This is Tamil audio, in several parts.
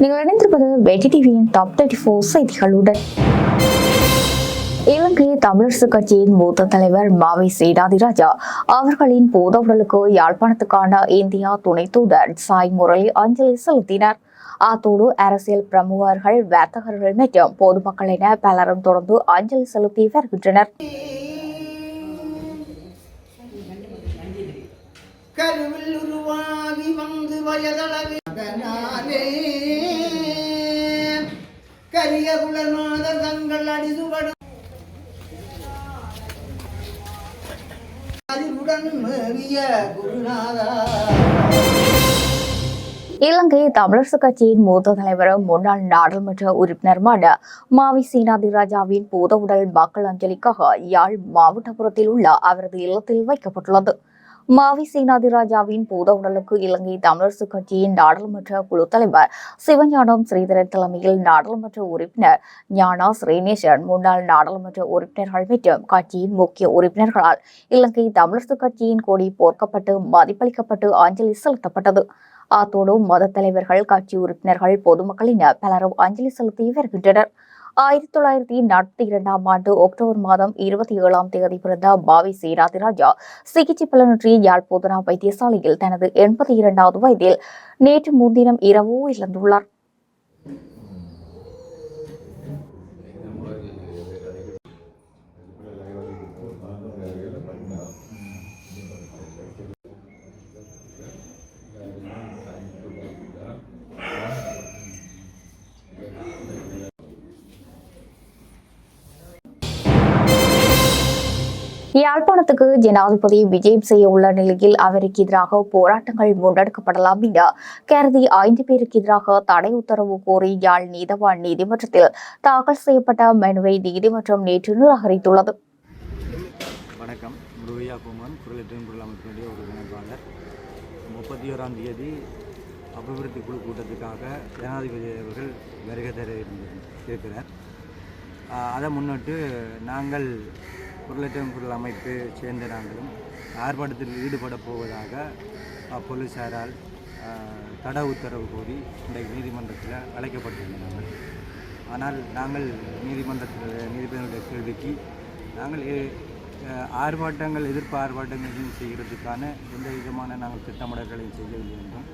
நீங்கள் இணைந்திருப்பது வெற்றி டிவியின் டாப் தேர்ட்டி ஃபோர் செய்திகளுடன். இலங்கை தமிழரசு கட்சியின் மூத்த தலைவர் மாவை சேனாதிராஜா அவர்களின் பூத உடலுக்கு யாழ்ப்பாணத்துக்கான இந்தியா துணை தூதர் சாய் முரளி அஞ்சலி செலுத்தினர். அத்தோடு அரசியல் பிரமுகர்கள் வர்த்தகர்கள் மற்றும் பொதுமக்கள் என பலரும் தொடர்ந்து அஞ்சலி செலுத்தி வருகின்றனர். கருவில் உருவாகி வந்து அதனாலே கரிய குலநாதர் தங்கள் அடிதுபடும் அறிவுடன் மேவிய குருநாதா. இலங்கை தமிழரசு கட்சியின் மூத்த தலைவரும் முன்னாள் நாடாளுமன்ற உறுப்பினருமான மாவி சீனாதிராஜாவின் பூத உடல் மக்கள் அஞ்சலிக்காக யாழ் மாவட்டபுரத்தில் உள்ள அவரது இல்லத்தில் வைக்கப்பட்டுள்ளது. மாவி சீனாதிராஜாவின் பூத உடலுக்கு இலங்கை தமிழரசு கட்சியின் நாடாளுமன்ற குழு தலைவர் சிவஞானம் ஸ்ரீதரன் தலைமையில் நாடாளுமன்ற உறுப்பினர் ஞானா ஸ்ரீநேசன் முன்னாள் நாடாளுமன்ற உறுப்பினர்கள் மற்றும் கட்சியின் முக்கிய உறுப்பினர்களால் இலங்கை தமிழரசு கட்சியின் கொடி போர்க்கப்பட்டு மதிப்பளிக்கப்பட்டு அஞ்சலி செலுத்தப்பட்டது. அத்தோடு மத தலைவர்கள் கட்சி உறுப்பினர்கள் பொதுமக்களின் பலரும் அஞ்சலி செலுத்தி வருகின்றனர். ஆயிரத்தி தொள்ளாயிரத்தி நாற்பத்தி இரண்டாம் ஆண்டு அக்டோபர் மாதம் இருபத்தி ஏழாம் தேதி பிறந்த பாவி சீராதிராஜா சிகிச்சை பலனின்றி யாழ் வைத்தியசாலையில் தனது எண்பத்தி இரண்டாவது வயதில் நேற்று முன்தினம் இரவு இழந்துள்ளார் யாழ்ப்பாணத்துக்கு ஜனாதிபதி விஜயம் செய்ய உள்ள நிலையில் அவருக்கு எதிராக போராட்டங்கள் முன்னெடுக்கப்படலாம் என கருதி ஐந்து பேருக்கு எதிராக தடை உத்தரவு கோரி யாழ் நீதவான் நீதிமன்றத்தில் தாக்கல் செய்யப்பட்ட மனுவை நீதிமன்றம் நேற்று நிராகரித்துள்ளது. வணக்கம். ருவியா குமார் குரலற்றின் பொருள் அமைப்பினுடைய ஒரு இணைப்பாளர். முப்பத்தி ஓராம் தேதி அபிவிருத்தி குழு கூட்டத்துக்காக ஜனாதிபதி அவர்கள் வருகை தர இருக்கிறார். அதை முன்னிட்டு நாங்கள் குரலற்றின் பொருள் அமைப்பு சேர்ந்த நாங்களும் ஆர்ப்பாட்டத்தில் ஈடுபட போவதாக போலீஸாரால் தட உத்தரவு கோரி இன்றைக்கு நீதிமன்றத்தில் அழைக்கப்பட்டிருந்தாங்க ஆனால் நாங்கள் நீதிமன்றத்தில் நீதிபதியுடைய கேள்விக்கு நாங்கள் எ- ஆர்ப்பாட்டங்கள் எதிர்ப்பு ஆர்ப்பாட்டங்களையும் செய்கிறதுக்கான எந்த விதமான நாங்கள் திட்டமிடல்களையும் செய்யவில்லை என்றும்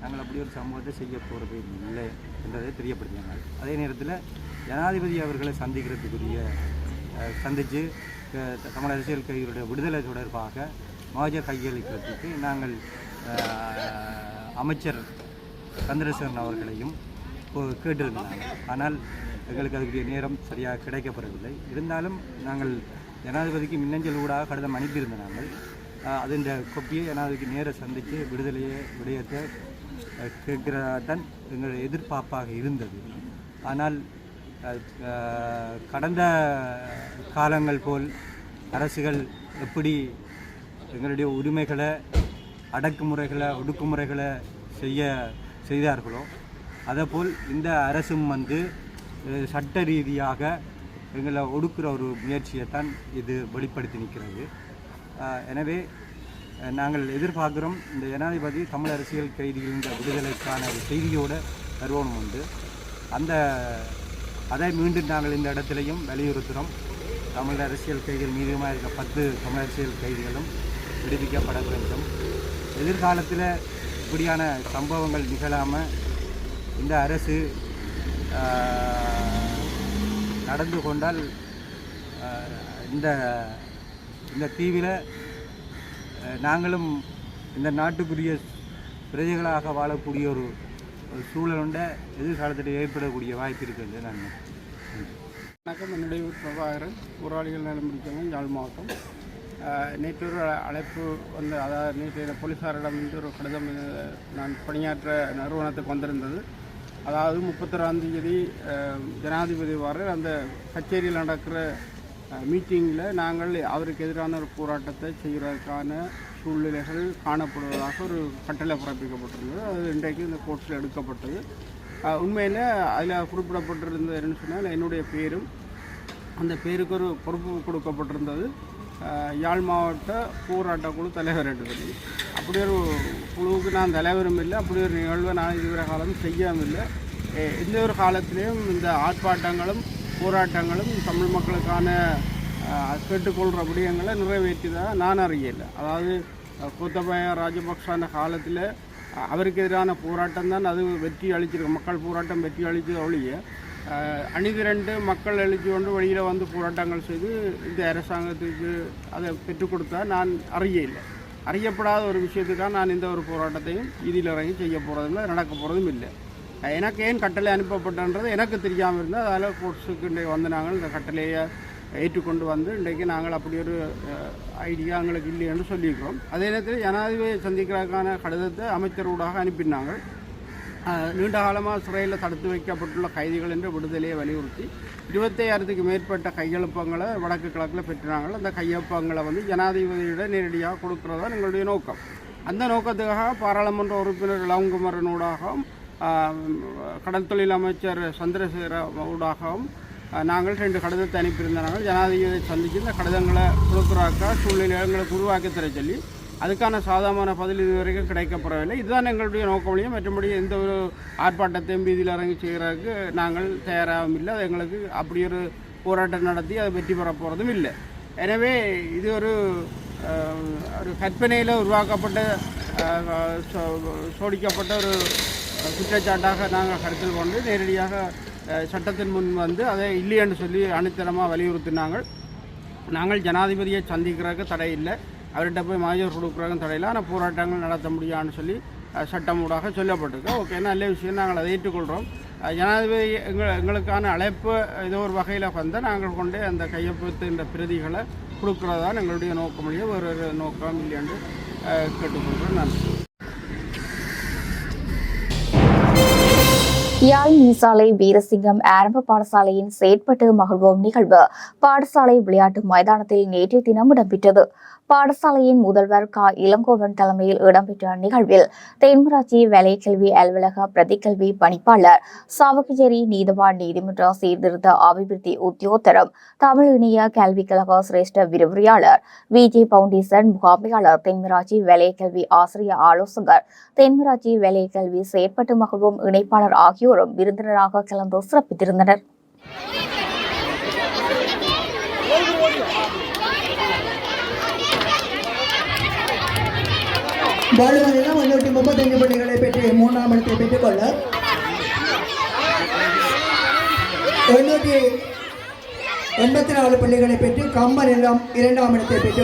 நாங்கள் அப்படி ஒரு சமூகத்தை செய்ய போகிறது இல்லை என்றதை தெரியப்படுத்தினாங்க அதே நேரத்தில் ஜனாதிபதி அவர்களை சந்திக்கிறதுக்குரிய சந்தித்து தமிழ் அரசியல் கைதிகளுடைய விடுதலை தொடர்பாக மகஜர் கையளிக்கிறதுக்கு நாங்கள் அமைச்சர் சந்திரசேகரன் அவர்களையும் கேட்டிருந்தாங்க. ஆனால் எங்களுக்கு அதுக்குரிய நேரம் சரியாக கிடைக்கப்படவில்லை இருந்தாலும் நாங்கள் ஜனாதிபதிக்கு மின்னஞ்சல் ஊடாக கடிதம் அனுப்பியிருந்த நாங்கள் அதன் கொப்பியை ஜனாதிபதிக்கு நேர சந்தித்து விடுதலையை விடயத்தை கேட்கிறதான் எங்கள் எதிர்பார்ப்பாக இருந்தது. ஆனால் கடந்த காலங்கள் போல் அரசுகள் எப்படி எங்களுடைய உரிமைகளை அடக்குமுறைகளை ஒடுக்குமுறைகளை செய்ய செய்தார்களோ அதேபோல் இந்த அரசும் வந்து சட்ட ரீதியாக எங்களை ஒடுக்குற ஒரு முயற்சியை தான் இது வெளிப்படுத்தி நிற்கிறது. எனவே நாங்கள் எதிர்பார்க்குறோம் இந்த ஜனாதிபதி தமிழ் அரசியல் கைதிகளின் விடுதலைக்கான ஒரு செய்தியோடு வருவோம் உண்டு. அந்த அதை மீண்டும் நாங்கள் இந்த இடத்திலையும் வலியுறுத்துகிறோம். தமிழ் அரசியல் கைதிகள் மீதுமாக இருக்க பத்து தமிழ் அரசியல் கைதிகளும் விடுவிக்கப்பட வேண்டும். எதிர்காலத்தில் இப்படியான சம்பவங்கள் நிகழாமல் இந்த அரசு நடந்து கொண்டால் இந்த இந்த தீவில் நாங்களும் இந்த நாட்டுக்குரிய பிரஜைகளாக வாழக்கூடிய ஒரு ஒரு சூழலுண்ட எதிர்காலத்தில் ஏற்படக்கூடிய வாய்ப்பு இருக்குது நான் வணக்கம். என்னுடைய பிரபாகரன். போராளிகள் நலம் இருக்காங்க யாழ் மாவட்டம். நேற்று ஒரு அழைப்பு வந்து அதாவது நேற்று போலீஸாரிடம் வந்து ஒரு கடிதம் நான் பணியாற்ற நிறுவனத்துக்கு வந்திருந்தது. அதாவது முப்பத்தொராம் தேதி ஜனாதிபதி வர அந்த கச்சேரியில் நடக்கிற மீட்டிங்கில் நாங்கள் அவருக்கு எதிரான ஒரு போராட்டத்தை செய்வதற்கான சூழ்நிலைகள் காணப்படுவதாக ஒரு கட்டளை பிறப்பிக்கப்பட்டிருந்தது. அது இன்றைக்கு இந்த கோர்ட்ஸில் எடுக்கப்பட்டது. உண்மையில் அதில் குறிப்பிடப்பட்டிருந்தது என்னன்னு சொன்னால் என்னுடைய பேரும் அந்த பேருக்கு ஒரு பொறுப்பு கொடுக்கப்பட்டிருந்தது. யாழ் மாவட்ட போராட்ட குழு தலைவர் என்று அப்படி ஒரு குழுவுக்கு நான் தலைவரும் இல்லை. அப்படி ஒரு நிகழ்வை நான் இதுவரை காலம் செய்யவும் இல்லை. எந்த ஒரு காலத்திலையும் இந்த ஆர்ப்பாட்டங்களும் போராட்டங்களும் தமிழ் மக்களுக்கான கேட்டுக்கொள்கிற விடயங்களை நிறைவேற்றிதான் நான் அறியல. அதாவது அஹ், கோத்தபய ராஜபக்சான காலத்தில் அவருக்கு எதிரான போராட்டம் தான் அது வெற்றி அளிச்சிருக்கு. மக்கள் போராட்டம் வெற்றி அளித்தது ஒழிய அணிதிரண்டு மக்கள் எழுச்சி கொண்டு வெளியில் வந்து போராட்டங்கள் செய்து இந்த அரசாங்கத்துக்கு அதை பெற்றுக் கொடுத்தா நான் அறிய இல்லை அறியப்படாத ஒரு விஷயத்துக்காக நான் இந்த ஒரு போராட்டத்தையும் இதில் இறங்கி செய்ய போகிறதும் இல்லை நடக்க போகிறதும் இல்லை. எனக்கு ஏன் கட்டளை அனுப்பப்பட்டன்றது எனக்கு தெரியாமல் இருந்தால் அதில் கோர்ட்ஸுக்கு இன்றைக்கு வந்து நாங்கள் இந்த கட்டளையை ஏற்றுக்கொண்டு வந்து இன்றைக்கு நாங்கள் அப்படி ஒரு ஐடியா எங்களுக்கு இல்லைன்னு சொல்லியிருக்கிறோம். அதே நேரத்தில் ஜனாதிபதியை சந்திக்கிறதுக்கான கடிதத்தை அமைச்சர் ஊடாக அனுப்பினாங்க. நீண்ட காலமாக சிறையில் தடுத்து வைக்கப்பட்டுள்ள கைதிகள் என்று விடுதலையை வலியுறுத்தி இருபத்தையாயிரத்துக்கு மேற்பட்ட கையெழுப்பங்களை வடக்கு கிழக்கில் பெற்றினாங்க அந்த கையொப்பங்களை வந்து ஜனாதிபதியிடம் நேரடியாக கொடுக்குறதா எங்களுடைய நோக்கம். அந்த நோக்கத்துக்காக பாராளுமன்ற உறுப்பினர் இளங்குமரனூடாகவும் கடல் தொழில் அமைச்சர் சந்திரசேகர ஊடாகவும் நாங்கள் ரெண்டு கடிதத்தை அனுப்பியிருந்தாங்க ஜனாதிபதியை சந்தித்து இந்த கடிதங்களை கொடுக்குறாக்கா சூழ்நிலை எங்களுக்கு உருவாக்கி தர சொல்லி அதுக்கான சாதகமான பதில் இதுவரைக்கும் கிடைக்கப்படவில்லை. இதுதான் எங்களுடைய நோக்கமொழியும் மற்றபடி எந்த ஒரு ஆர்ப்பாட்டத்தையும் வீதியில் இறங்கி செய்கிறதுக்கு நாங்கள் தயாராகவும் இல்லை. அது எங்களுக்கு அப்படி ஒரு போராட்டம் நடத்தி அதை வெற்றி பெற போகிறதும் இல்லை. எனவே இது ஒரு ஒரு கற்பனையில் உருவாக்கப்பட்ட சோடிக்கப்பட்ட ஒரு குற்றச்சாட்டாக நாங்கள் கருத்தில் கொண்டு நேரடியாக சட்டத்தின் முன் வந்து அதை இல்லை என்று சொல்லி அணித்தரமாக வலியுறுத்தினாங்க. நாங்கள் ஜனாதிபதியை சந்திக்கிறதுக்கு தடை இல்லை. அவர்கிட்ட போய் மாஜர் கொடுக்குறதுக்கும் தடையில்லை ஆனால் போராட்டங்கள் நடத்த முடியாதுன்னு சொல்லி சட்டமூடாக சட்டம் ஊடாக சொல்லப்பட்டிருக்கு. ஓகே நல்ல விஷயம். நாங்கள் அதை ஏற்றுக்கொள்கிறோம் ஜனாதிபதி எங்கள் எங்களுக்கான அழைப்பு ஏதோ ஒரு வகையில் வந்தால் நாங்கள் கொண்டு அந்த கையொப்பத்தின் பிரதிகளை கொடுக்குறதான் எங்களுடைய நோக்கமொழியே ஒரு ஒரு நோக்கம் இல்லை என்று கேட்டுக்கொள்கிறோம். நன்றி. யாழ் மீசாலை வீரசிங்கம் ஆரம்ப பாடசாலையின் செயற்பட்டு மகிழ்வோம் நிகழ்வு. பாடசாலை விளையாட்டு மைதானத்தில் நேற்றைய தினம் இடம்பெற்றது. பாடசாலையின் முதல்வர் க. இளங்கோவன் தலைமையில் இடம்பெற்ற நிகழ்வில் தென்மராட்சி வேலைக்கல்வி அலுவலக பிரதிக்கல்வி பணிப்பாளர் சாவகச்சேரி நீதவான் நீதிமன்ற சீர்திருத்த அபிவிருத்தி உத்தியோத்தரம் தமிழ் இணைய கல்விக் கழக சிரேஷ்ட விரிவுரையாளர் விஜே பவுண்டேசன் முகாமையாளர் தென்மராட்சி வேலைக்கல்வி ஆசிரிய ஆலோசகர் தென்மராட்சி வேலைக்கல்வி செயற்பட்டு மகிழ்வும் இணைப்பாளர் ஆகியோரும் விருந்தினராக கலந்து சிறப்பித்திருந்தனர். பாலுமனிடம் முன்னூற்றி முப்பத்தஞ்சு புள்ளிகளை பெற்று மூன்றாம் இடத்தை பெற்றுக்கொள்ள. எண்ணூற்றி எண்பத்தி நாலு புள்ளிகளை பெற்று கம்பனிடம் இரண்டாம் இடத்தை பெற்று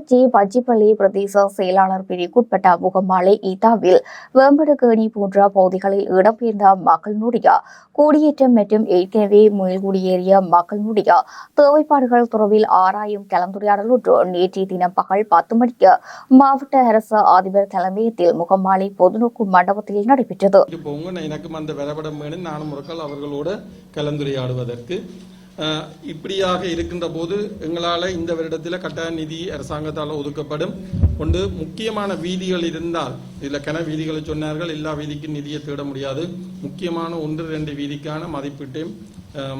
கிளிநொச்சி பச்சிப்பள்ளி பிரதேச செயலாளர் பிரிவுக்குட்பட்ட முகமாலை ஈதாவில் வேம்படுகேணி போன்ற பகுதிகளில் இடம்பெயர்ந்த மக்களினுடைய குடியேற்றம் மற்றும் ஏற்கனவே மீள்குடியேறிய மக்களினுடைய தேவைப்பாடுகள் துறவில் ஆராயும் கலந்துரையாடல் ஒன்று நேற்றைய தினம் பகல் பத்து மணிக்கு மாவட்ட அரசு அதிபர் தலைமையத்தில் முகமாலை பொதுநோக்கு மண்டபத்தில் நடைபெற்றது. கூட்டிட்டு போங்க நான் எனக்கும் அந்த நானும் அவர்களோடு கலந்துரையாடுவதற்கு. இப்படியாக இருக்கின்ற போது எங்களால் இந்த வருடத்தில் கட்டாய நிதி அரசாங்கத்தால் ஒதுக்கப்படும். ஒன்று முக்கியமான வீதிகள் இருந்தால் இதில் கன வீதிகளை சொன்னார்கள் எல்லா வீதிக்கும் நிதியை தேட முடியாது. முக்கியமான ஒன்று ரெண்டு வீதிக்கான மதிப்பீட்டையும்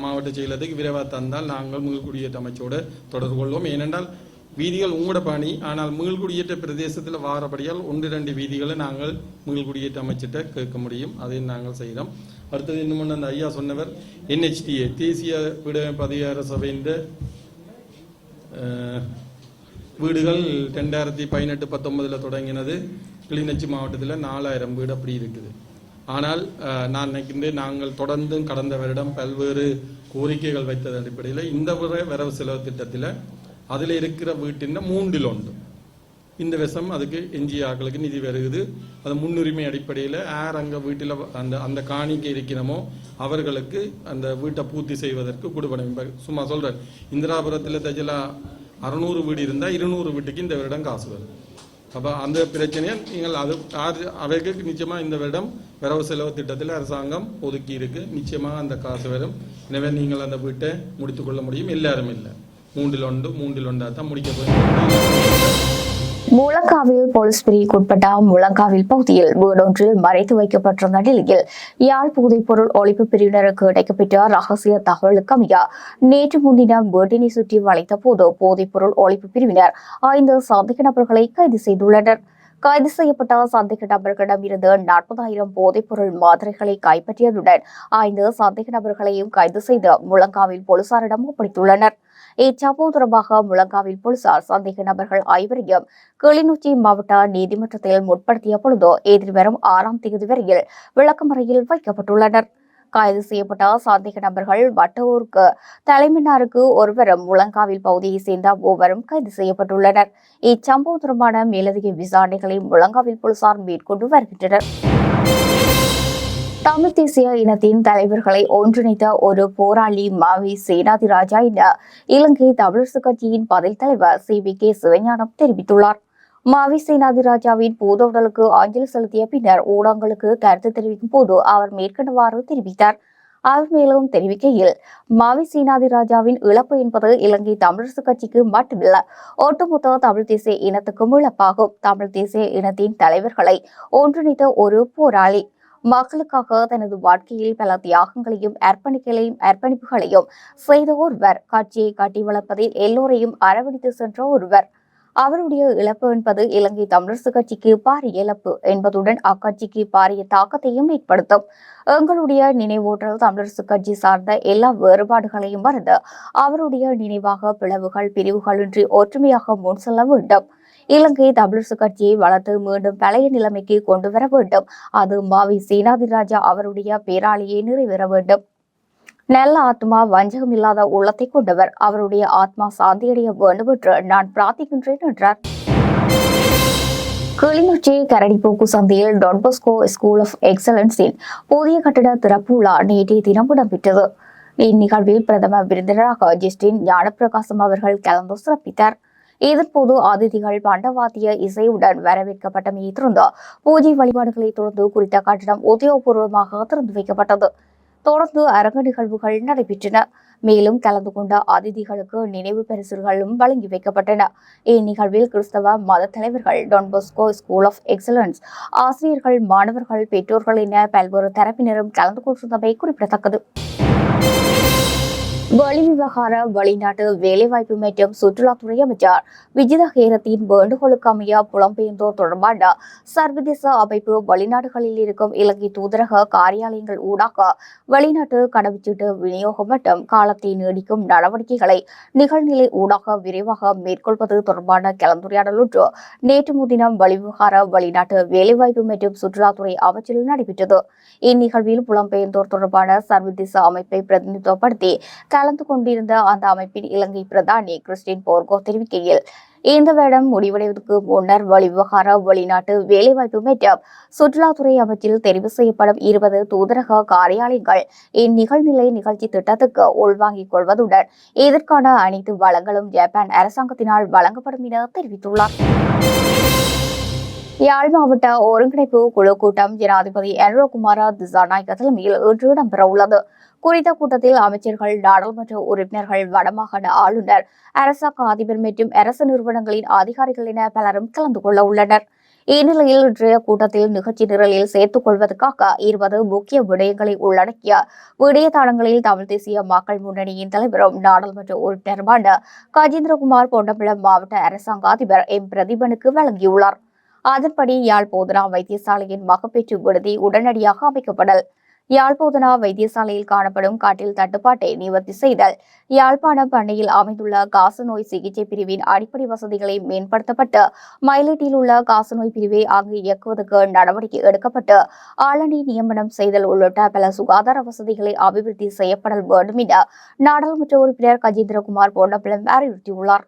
மாவட்ட செயலத்துக்கு விரைவாக தந்தால் நாங்கள் மீள்குடியேற்ற அமைச்சோடு தொடர்பு கொள்வோம். ஏனென்றால் வீதிகள் உங்களோட பணி. ஆனால் மீள்குடியேற்ற பிரதேசத்தில் வாரபடியால் ஒன்று ரெண்டு வீதிகளை நாங்கள் மீள்குடியேற்ற அமைச்சிட்ட கேட்க முடியும். அதை நாங்கள் செய்கிறோம் அடுத்தது இன்னும் அந்த ஐயா சொன்னவர் என்ஹெச்டிஏ தேசிய வீடமைப்பு அதிகார சபையின் வீடுகள் ரெண்டாயிரத்தி பதினெட்டு பத்தொன்பதில் தொடங்கினது. கிளிநொச்சி மாவட்டத்தில் நாலாயிரம் வீடு அப்படி இருக்குது. ஆனால் நான் நினைக்கின்றேன் நாங்கள் தொடர்ந்தும் கடந்த வருடம் பல்வேறு கோரிக்கைகள் வைத்தது அடிப்படையில் இந்த முறை வரவு செலவு திட்டத்தில் அதில் இருக்கிற வீட்டின் மூன்றில் ஒன்று. இந்த விஷம் அதுக்கு எஞ்சிய நிதி வருகுது. அது முன்னுரிமை அடிப்படையில் யார் அங்கே வீட்டில் அந்த அந்த காணிக்கை இருக்கிறமோ அவர்களுக்கு அந்த வீட்டை பூர்த்தி செய்வதற்கு கொடுப்படும் சும்மா சொல்கிறேன் இந்திராபுரத்தில் தஜலா அறுநூறு வீடு இருந்தால் இருநூறு வீட்டுக்கு இந்த வருடம் காசு வரும் அப்போ அந்த பிரச்சனையை நீங்கள் அது அவைகளுக்கு நிச்சயமாக இந்த வருடம் வரவு செலவு திட்டத்தில் அரசாங்கம் ஒதுக்கி இருக்கு. நிச்சயமாக அந்த காசு வரும். எனவே நீங்கள் அந்த வீட்டை முடித்துக்கொள்ள முடியும். எல்லாரும் இல்லை. மூன்றில் ஒன்று மூன்றில் ஒன்றாக தான் முடிக்க போய் முழங்காவில் போலீஸ் பிரிவுக்குட்பட்ட முழங்காவில் பகுதியில் வீடொன்றில் மறைத்து வைக்கப்பட்டிருந்த நிலையில் யாழ் போதைப்பொருள் ஒழிப்பு பிரிவினருக்கு கிடைக்கப்பட்ட ரகசிய தகவலுக்கு அமைய. நேற்று முன்தினம் வீட்டினை சுற்றி வளைத்த போது போதைப்பொருள் ஒழிப்பு பிரிவினர் ஐந்து சந்தேக நபர்களை கைது செய்துள்ளனர். கைது செய்யப்பட்ட சந்தேக நபர்களிடம் இருந்து நாற்பதாயிரம் போதைப்பொருள் மாத்திரைகளை கைப்பற்றியதுடன் ஐந்து சந்தேக நபர்களையும் கைது செய்து முழங்காவில் போலீசாரிடம் ஒப்படைத்துள்ளனர். இச்சம்பவம் தொடர்பாக முழங்காவில் போலீசார் சந்தேக நபர்கள் ஐவரையும் கிளிநொச்சி மாவட்ட நீதிமன்றத்தில் முற்படுத்திய பொழுது எதிர்வரும் ஆறாம் தேதி வரையில் விளக்கமறையில் வைக்கப்பட்டுள்ளனர். கைது செய்யப்பட்ட சந்தேக நபர்கள் வட்டவூருக்கு தலைமன்னாருக்கு ஒருவரும் முழங்காவில் பகுதியைச் சேர்ந்த ஒருவரும் கைது செய்யப்பட்டுள்ளனர். இச்சம்பவம் தொடர்பான மேலதிக விசாரணைகளை முழங்காவில் போலீசார் மேற்கொண்டு வருகின்றனர். தமிழ் தேசிய இனத்தின் தலைவர்களை ஒன்றிணைத்த ஒரு போராளி மாவி சேனாதிராஜா என இலங்கை தமிழரசு கட்சியின் பதில் தலைவர் சி வி கே சிவஞானம் தெரிவித்துள்ளார். மாவி சேனாதிராஜாவின் பூதவுடலுக்கு அஞ்சலி செலுத்திய பின்னர் ஊடகங்களுக்கு கருத்து தெரிவிக்கும் போது அவர் மேற்கண்டவாறு தெரிவித்தார். அவர் மேலும் தெரிவிக்கையில் மாவி சீனாதி ராஜாவின் இழப்பு என்பது இலங்கை தமிழரசு கட்சிக்கு மட்டுமல்ல ஒட்டுமொத்த தமிழ் தேசிய இனத்துக்கும் இழப்பாகும். தமிழ் தேசிய இனத்தின் தலைவர்களை ஒன்றிணைத்த ஒரு போராளி மக்களுக்காக தனது வாழ்க்கையில் பல தியாகங்களையும் அர்ப்பணிகளையும் அர்ப்பணிப்புகளையும் செய்த ஒருவர். கட்சியை காட்டி வளர்ப்பதில் எல்லோரையும் அரவணைத்து சென்ற ஒருவர். அவருடைய இழப்பு என்பது இலங்கை தமிழரசு கட்சிக்கு பாரிய இழப்பு என்பதுடன் அக்கட்சிக்கு பாரிய தாக்கத்தையும் ஏற்படுத்தும். எங்களுடைய நினைவூட்டல் தமிழரசு கட்சி சார்ந்த எல்லா வேறுபாடுகளையும் மறந்து அவருடைய நினைவாக பிளவுகள் பிரிவுகளின்றி ஒற்றுமையாக முன் செல்ல வேண்டும். இலங்கை தமிழரசு கட்சியை வளர்த்து மீண்டும் பழைய நிலைமைக்கு கொண்டு வர வேண்டும். அது மாவி சீனாதிராஜா அவருடைய பேராளியை நிறைவேற வேண்டும். நல்ல ஆத்மா வஞ்சகம் இல்லாத உள்ளத்தை கொண்டவர். அவருடைய ஆத்மா சாந்தியடைய வேண்டும் என்று நான் பிரார்த்திக்கின்றேன் என்றார். கிளிநொச்சி கரடிப்போக்கு சந்தையில் டொன்போஸ்கோ ஸ்கூல் ஆஃப் எக்ஸலன்ஸின் புதிய கட்டட திறப்பு விழா நேற்றைய தினம் இடம்பெற்றது. இந்நிகழ்வில் பிரதம விருந்தினராக ஜஸ்டின் ஞானப்பிரகாசம் அவர்கள் கலந்து சிறப்பித்தார். இதன்போது அதிதிகள் பண்டவாத்திய இசையுடன் வரவேற்கப்பட்டமையை தொடர்ந்து பூஜை வழிபாடுகளை தொடர்ந்து குறித்த கட்டடம் உத்தியோகபூர்வமாக திறந்து வைக்கப்பட்டது. தொடர்ந்து அரங்க நிகழ்வுகள் நடைபெற்றன. மேலும் கலந்து கொண்ட அதிதிகளுக்கு நினைவு பரிசுகளும் வழங்கி வைக்கப்பட்டன. இந்நிகழ்வில் கிறிஸ்தவ மத தலைவர்கள் டொன்போஸ்கோ ஸ்கூல் ஆஃப் எக்ஸலன்ஸ் ஆசிரியர்கள் மாணவர்கள் பெற்றோர்கள் என பல்வேறு தரப்பினரும் கலந்து கொண்டிருந்தமை குறிப்பிடத்தக்கது. வெளிவிவகார வெளிநாட்டு வேலைவாய்ப்பு மற்றும் சுற்றுலாத்துறை அமைச்சர் விஜித ஹேரத்தின் வேண்டுகோளுக்கு அமைய புலம்பெயர்ந்தோர் தொடர்பான சர்வதேச அமைப்பு வெளிநாடுகளில் இருக்கும் இலங்கை தூதரக காரியாலயங்கள் ஊடாக வெளிநாட்டு கடவுச்சீட்டு விநியோகம் மற்றும் காலத்தை நீடிக்கும் நடவடிக்கைகளை நிகழ்நிலை ஊடாக விரைவாக மேற்கொள்வது தொடர்பான கலந்துரையாடல் ஒன்று நேற்று முன்தினம் வெளிவிவகார வெளிநாட்டு வேலைவாய்ப்பு மற்றும் சுற்றுலாத்துறை அமைச்சில் நடைபெற்றது. இந்நிகழ்வில் புலம்பெயர்ந்தோர் தொடர்பான சர்வதேச அமைப்பை பிரதிநிதித்துவப்படுத்தி கலந்து கொண்டிருந்த அந்த அமைப்பின் இலங்கை பிரதானி கிறிஸ்டின் போர்கோ தெரிவிக்கையில் இந்த வருடம் முடிவடைவதற்கு முன்னர் வெளிவிவகார வெளிநாட்டு வேலைவாய்ப்பு மற்றும் சுற்றுலாத்துறை அமைச்சில் தெரிவு செய்யப்படும் இருபது தூதரக காரியாலயங்கள் இந்நிகழ்நிலை நிகழ்ச்சி திட்டத்துக்கு உள்வாங்கிக் கொள்வதுடன் இதற்கான அனைத்து வளங்களும் ஜப்பான் அரசாங்கத்தினால் வழங்கப்படும் என தெரிவித்துள்ளார். யாழ் மாவட்ட ஒருங்கிணைப்பு குழு கூட்டம் ஜனாதிபதி என்ரோகுமார திசாநாயக தலைமையில் இன்று இடம்பெறவுள்ளது. குறித்த கூட்டத்தில் அமைச்சர்கள் நாடாளுமன்ற உறுப்பினர்கள் வடமாகாண ஆளுநர் அரசாங்க அதிபர் மற்றும் அரசு நிறுவனங்களின் அதிகாரிகள் என பலரும் கலந்து கொள்ள உள்ளனர். இந்நிலையில் இன்றைய கூட்டத்தில் நிகழ்ச்சி நிரலில் சேர்த்துக் கொள்வதற்காக இருபது முக்கிய விடயங்களை உள்ளடக்கிய விடயத்தாளங்களில் தமிழ் தேசிய மக்கள் முன்னணியின் தலைவரும் நாடாளுமன்ற உறுப்பினருமான கஜேந்திரகுமார் பொன்னம்பலம் மாவட்ட அரசாங்க அதிபர் எம். பிரதீபனுக்கு வழங்கியுள்ளார். அதன்படி யாழ் போதனா வைத்தியசாலையின் மகப்பேற்று விடுதி உடனடியாக அமைக்கப்படல். யாழ்போதனா வைத்தியசாலையில் காணப்படும் காட்டில் தட்டுப்பாட்டை நிவர்த்தி செய்தல். யாழ்ப்பாணம் பண்ணையில் அமைந்துள்ள காசநோய் சிகிச்சை பிரிவின் அடிப்படை வசதிகளை மேம்படுத்தப்பட்டு மயிலீட்டில் உள்ள காசநோய் பிரிவை அங்கு இயக்குவதற்கு நடவடிக்கை எடுக்கப்பட்டு ஆளணி நியமனம் செய்தல் உள்ளிட்ட பல சுகாதார வசதிகளை அபிவிருத்தி செய்யப்படல் வேண்டும் என நாடாளுமன்ற உறுப்பினர் கஜேந்திரகுமார் பொன்னம்பலம் அறிவுறுத்தியுள்ளார்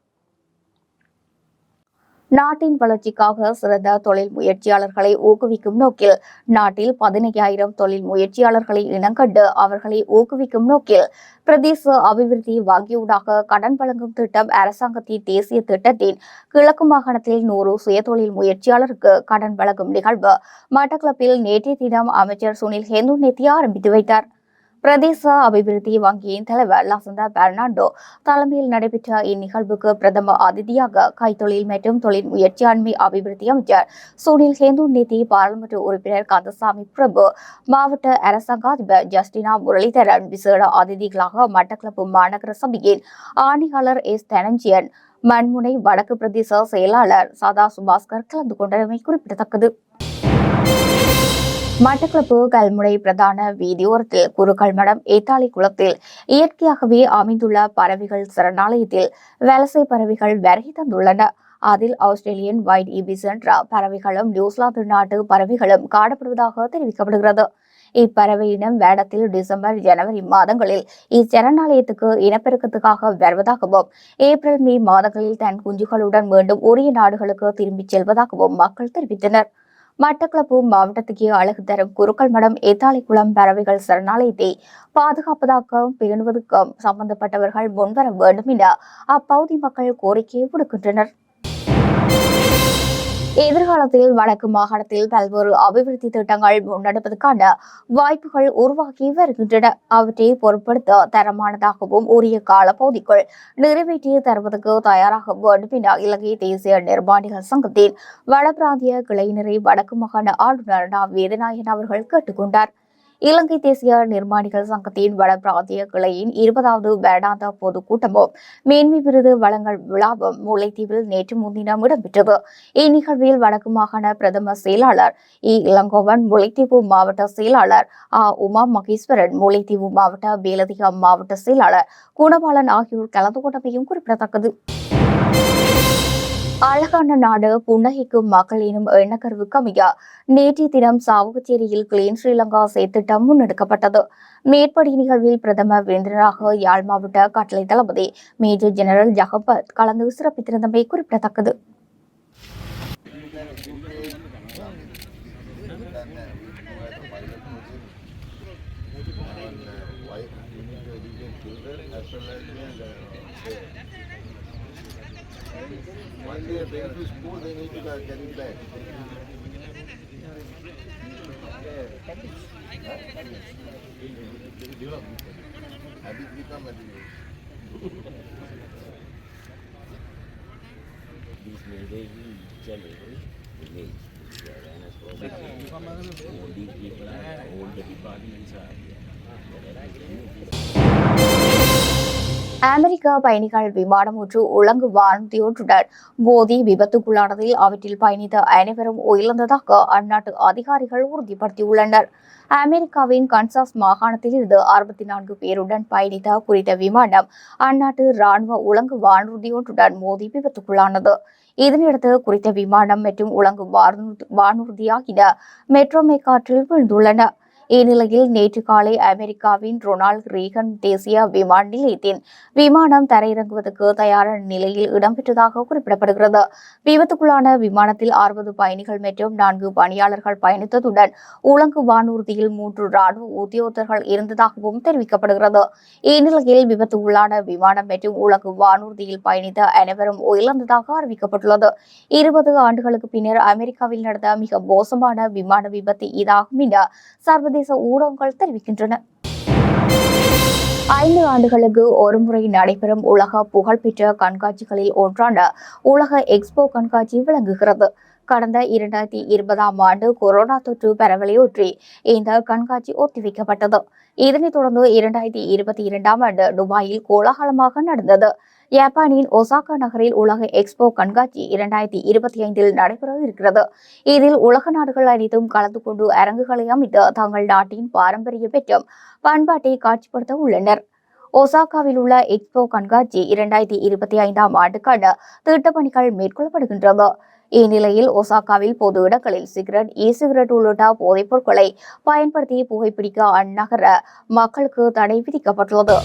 நாட்டின் வளர்ச்சிக்காக சிறந்த தொழில் முயற்சியாளர்களை ஊக்குவிக்கும் நோக்கில் நாட்டில் பதினையாயிரம் தொழில் முயற்சியாளர்களை இனங்கண்டு அவர்களை ஊக்குவிக்கும் நோக்கில் பிரதேச அபிவிருத்தி வங்கியூடாக கடன் வழங்கும் திட்டம் அரசாங்கத்தின் தேசிய திட்டத்தின் கிழக்கு மாகாணத்தில் நூறு சுயதொழில் முயற்சியாளருக்கு கடன் வழங்கும் நிகழ்வு. மட்டக்களப்பில் நேற்றைய தினம் அமைச்சர் சுனில் ஹெந்து நேத்தி ஆரம்பித்து வைத்தார். பிரதேச அபிவிருத்தி வங்கியின் தலைவர் லசந்தா பெர்னாண்டோ தலைமையில் நடைபெற்ற இந்நிகழ்வுக்கு பிரதம அதிதியாக கைத்தொழில் மற்றும் தொழில் முயற்சியாண்மை அபிவிருத்தி அமைச்சர் சுனில் ஹேந்து நிதி பாராளுமன்ற உறுப்பினர் கந்தசாமி பிரபு மாவட்ட அரசாங்க அதிபர் ஜஸ்டினா முரளிதரன் விசேட அதிதிகளாக மட்டக்களப்பு மாநகர சபையின் ஆணையாளர் எஸ் தனஞ்சியன் மண்முனை வடக்கு பிரதேச செயலாளர் சதா சுபாஸ்கர் கலந்து கொண்டமை குறிப்பிடத்தக்கது. மட்டக்களப்பு கல்முனை பிரதான வீதியோரத்தில் குருக்கள் மடம் ஏத்தாளி குளத்தில் இயற்கையாகவே அமைந்துள்ள பறவைகள் சரணாலயத்தில் வலசை பறவைகள் வருகை தந்துள்ளன. அதில் ஆஸ்திரேலியன் வைட் இபிஸ் பறவைகளும் நியூசிலாந்து நாட்டு பறவைகளும் காணப்படுவதாக தெரிவிக்கப்படுகிறது. இப்பறவையினம் வேடத்தில் டிசம்பர் ஜனவரி மாதங்களில் இச்சரணாலயத்துக்கு இனப்பெருக்கத்துக்காக வருவதாகவும் ஏப்ரல் மே மாதங்களில் தன் குஞ்சுகளுடன் மீண்டும் உரிய நாடுகளுக்கு திரும்பிச் செல்வதாகவும் மக்கள் தெரிவித்தனர். மட்டக்களப்பு மாவட்டத்துக்கு அழகு தரும் குருக்கள் மடம் ஏத்தாளிக்குளம் பறவைகள் சரணாலயத்தை பாதுகாப்பதாகவும் பேணுவதற்கும் சம்பந்தப்பட்டவர்கள் முன்வர வேண்டும் என அப்பகுதி மக்கள் கோரிக்கை விடுக்கின்றனர். எதிர்காலத்தில் வடக்கு மாகாணத்தில் பல்வேறு அபிவிருத்தி திட்டங்கள் முன்னெடுப்பதற்கான வாய்ப்புகள் உருவாகி வருகின்றன. அவற்றை பொருட்படுத்த தரமானதாகவும் உரிய காலப்பகுதிக்குள் நிறைவேற்றி தருவதற்கு தயாராக வேண்டும் என இலங்கை தேசிய நிர்மாணிகள் சங்கத்தின் வடபிராந்திய கிளையினரை வடக்கு மாகாண ஆளுநர் நா. வேதநாயகன் அவர்கள் கேட்டுக்கொண்டார். இலங்கை தேசிய நிர்மாணிகள் சங்கத்தின் வட பிராந்திய கிளையின் இருபதாவது வருடாந்த பொதுக்கூட்டமும் மேன்மை விருது வழங்கல் விழாவும் முல்லைத்தீவில் நேற்று முன்தினம் இடம்பெற்றது. இந்நிகழ்வில் வடக்கு மாகாண பிரதம செயலாளர் இ. இளங்கோவன் முல்லைத்தீவு மாவட்ட செயலாளர் ஆ. உமா மகேஸ்வரன் முல்லைத்தீவு மாவட்ட வேலதிகம் மாவட்ட செயலாளர் குணபாலன் ஆகியோர் கலந்து கொண்டமையும் குறிப்பிடத்தக்கது. அழகான நாடு புன்னகைக்கும் மக்கள் எனும் எண்ணக்கருவுக்கு அமைய. நேற்றைய தினம் சாவகச்சேரியில் கிளீன் ஸ்ரீலங்கா செயற்திட்டம் முன்னெடுக்கப்பட்டது. மேற்படி நிகழ்வில் பிரதம விருந்தினராக யாழ் மாவட்ட கட்டளை தளபதி மேஜர் ஜெனரல் ஜகபத் கலந்து சிறப்பித்திருந்தமை குறிப்பிடத்தக்கது. They bring to school, they need to carry it back. Habit become. These nowadays generally village awareness program. Only people are all the departments are அமெரிக்க பயணிகள் விமானம் ஒன்று உலங்கு வானூர்தியொன்றுடன் மோதி விபத்துக்குள்ளானதில் அவற்றில் பயணித்த அனைவரும் உயிரிழந்ததாக அந்நாட்டு அதிகாரிகள் உறுதிப்படுத்தியுள்ளனர். அமெரிக்காவின் கன்சாஸ் மாகாணத்தில் இருந்து அறுபத்தி நான்கு பேருடன் பயணித்த குறித்த விமானம் அந்நாட்டு ராணுவ உலங்கு வானூர்தியொன்றுடன் மோதி விபத்துக்குள்ளானது. இதனையடுத்து குறித்த விமானம் மற்றும் உலங்கு வானூர்தி ஆகிய மெட்ரோமே காற்றில் விழுந்துள்ளன. இந்நிலையில் நேற்று காலை அமெரிக்காவின் ரொனால்ட் ரீகன் தேசிய விமான நிலையத்தின் விமானம் தரையிறங்குவதற்கு தயாரான நிலையில் இடம்பெற்றதாக குறிப்பிடப்படுகிறது. விபத்துக்குள்ளான விமானத்தில் அறுபது பயணிகள் மற்றும் நான்கு பணியாளர்கள் பயணித்ததுடன் உலங்கு வானூர்தியில் மூன்று ராணுவ உத்தியோகத்தர்கள் இருந்ததாகவும் தெரிவிக்கப்படுகிறது. இந்நிலையில் விபத்துக்குள்ளான விமானம் மற்றும் உலங்கு வானூர்தியில் பயணித்த அனைவரும் உயிரிழந்ததாக அறிவிக்கப்பட்டுள்ளது. இருபது ஆண்டுகளுக்கு பின்னர் அமெரிக்காவில் நடந்த மிக மோசமான விமான விபத்து இதாகும் என சர்வதேச ஊடகங்கள் தெரிவிக்கின்றன. ஐந்து ஆண்டுகளுக்கு ஒருமுறை நடைபெறும் உலக புகழ்பெற்ற கண்காட்சிகளில் ஒன்றான உலக எக்ஸ்போ கண்காட்சி விளங்குகிறது. கடந்த இரண்டாயிரத்தி இருபதாம் ஆண்டு கொரோனா தொற்று பரவலையொற்றி இந்த கண்காட்சி ஒத்திவைக்கப்பட்டது. இதனைத் தொடர்ந்து இரண்டாயிரத்தி இருபத்தி இரண்டாம் ஆண்டு துபாயில் கோலாகலமாக நடந்தது. ஜப்பானின் ஒசாகா நகரில் உலக எக்ஸ்போ கண்காட்சி இரண்டாயிரத்தி இருபத்தி ஐந்தில் நடைபெற இருக்கிறது இதில் உலக நாடுகள் அனைத்தும் கலந்து கொண்டு அரங்குகளை அமைத்து தங்கள் நாட்டின் பாரம்பரிய பெற்றும் பண்பாட்டை காட்சிப்படுத்த உள்ளனர். ஒசாகாவில் உள்ள எக்ஸ்போ கண்காட்சி இரண்டாயிரத்தி இருபத்தி ஐந்தாம் ஆண்டுக்கான திட்டப்பணிகள் மேற்கொள்ளப்படுகின்றது. இந்நிலையில் ஒசாகாவில் பொது இடங்களில் சிகரெட் இ சிகரெட் உள்ளிட்ட போதைப் பொருட்களை பயன்படுத்தி புகைப்பிடிக்க அந்நகர மக்களுக்கு தடை விதிக்கப்பட்டுள்ளது.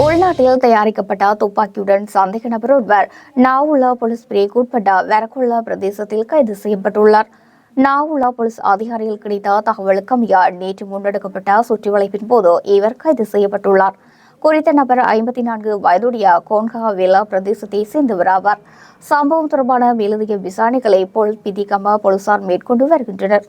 உள்நாட்டில் தயாரிக்கப்பட்ட துப்பாக்கியுடன் சந்தேக நபர் ஒருவர் நாவுல்லா போலீஸ் பிரிவுக்கு உட்பட்ட வெரகுல்லா பிரதேசத்தில் கைது செய்யப்பட்டுள்ளார். நாவுல்லா போலீஸ் அதிகாரிகள் கிடைத்த தகவலுக்கு அமைய நேற்று முன்னெடுக்கப்பட்ட சுற்றிவளைப்பின் போது இவர் கைது செய்யப்பட்டுள்ளார். குறித்த நபர் ஐம்பத்தி நான்கு வயதுடைய கோன்காவேலா பிரதேசத்தை சேர்ந்தவர் ஆவார். சம்பவம் தொடர்பான மேலதிக விசாரணைகளை போல் பிதிகம்பா போலீசார் மேற்கொண்டு வருகின்றனர்.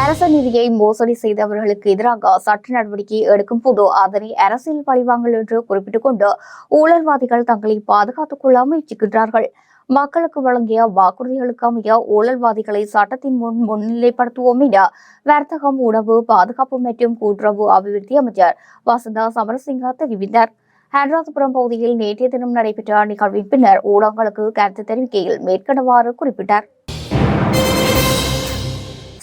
அரச நிதியை மோசடி செய்தவர்களுக்கு எதிராக சட்ட நடவடிக்கை எடுக்கும் போது அதனை அரசியல் பழிவாங்கல் என்று குறிப்பிட்டுக் கொண்டு ஊழல்வாதிகள் தங்களை பாதுகாத்துக் கொள்ள முயற்சிக்கின்றார்கள். மக்களுக்கு வழங்கிய வாக்குறுதிகளுக்கு அமைய ஊழல்வாதிகளை சட்டத்தின் முன் முன்னிலைப்படுத்துவோம் என வர்த்தகம் உணவு பாதுகாப்பு மற்றும் கூட்டுறவு அபிவிருத்தி அமைச்சர் வசந்தா சமரசிங்க தெரிவித்தார். ஹேண்ட்ராசபுரம் பகுதியில் நேற்றைய தினம் நடைபெற்ற நிகழ்வின் பின்னர் ஊடகங்களுக்கு கருத்து தெரிவிக்கையில் மேற்கண்டவாறு குறிப்பிட்டார்.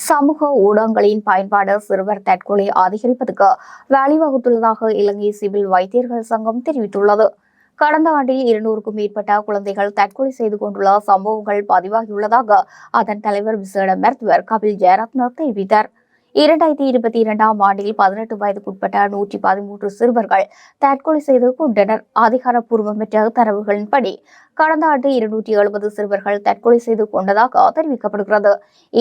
சமூக ஊடகங்களின் பயன்பாடு சிறுவர் தற்கொலை அதிகரிப்பதற்கு வழிவகுத்துள்ளதாக இலங்கை சிவில் வைத்தியர்கள் சங்கம் தெரிவித்துள்ளது. கடந்த ஆண்டில் இருநூறுக்கும் மேற்பட்ட குழந்தைகள் தற்கொலை செய்து கொண்டுள்ள சம்பவங்கள் பதிவாகியுள்ளதாக அதன் தலைவர் விசேட மருத்துவர் கபில் ஜெயரத்ன தெரிவித்தார். இரண்டாயிரத்தி இருபத்தி இரண்டாம் ஆண்டில் பதினெட்டு வயதுக்குட்பட்ட நூற்றி பதிமூன்று சிறுவர்கள் தற்கொலை செய்து கொண்டனர். அதிகாரப்பூர்வமற்ற தரவுகளின்படி கடந்த ஆண்டு இருநூற்றி எழுபது சிறுவர்கள் தற்கொலை செய்து கொண்டதாக தெரிவிக்கப்படுகிறது.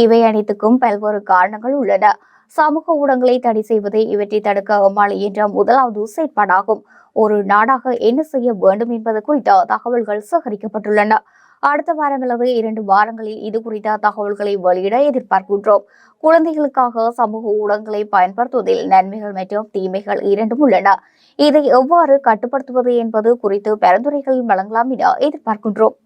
இவை அனைத்துக்கும் பல்வேறு காரணங்கள் உள்ளன. சமூக ஊடகங்களை தடை செய்வதே இவற்றை தடுக்க அம்மாளி என்ற முதலாவது செயற்பாடாகும். ஒரு நாடாக என்ன செய்ய வேண்டும் என்பது குறித்த தகவல்கள் சேகரிக்கப்பட்டுள்ளன. அடுத்த வாரம் அல்லது இரண்டு வாரங்களில் இது குறித்த தகவல்களை வெளியிட எதிர்பார்க்கின்றோம். குழந்தைகளுக்காக சமூக ஊடகங்களை பயன்படுத்துவதில் நன்மைகள் மற்றும் தீமைகள் இரண்டும் உள்ளன. இதை எவ்வாறு கட்டுப்படுத்துவது என்பது குறித்து பரிந்துரைகள் வழங்கலாம் என எதிர்பார்க்கின்றோம்.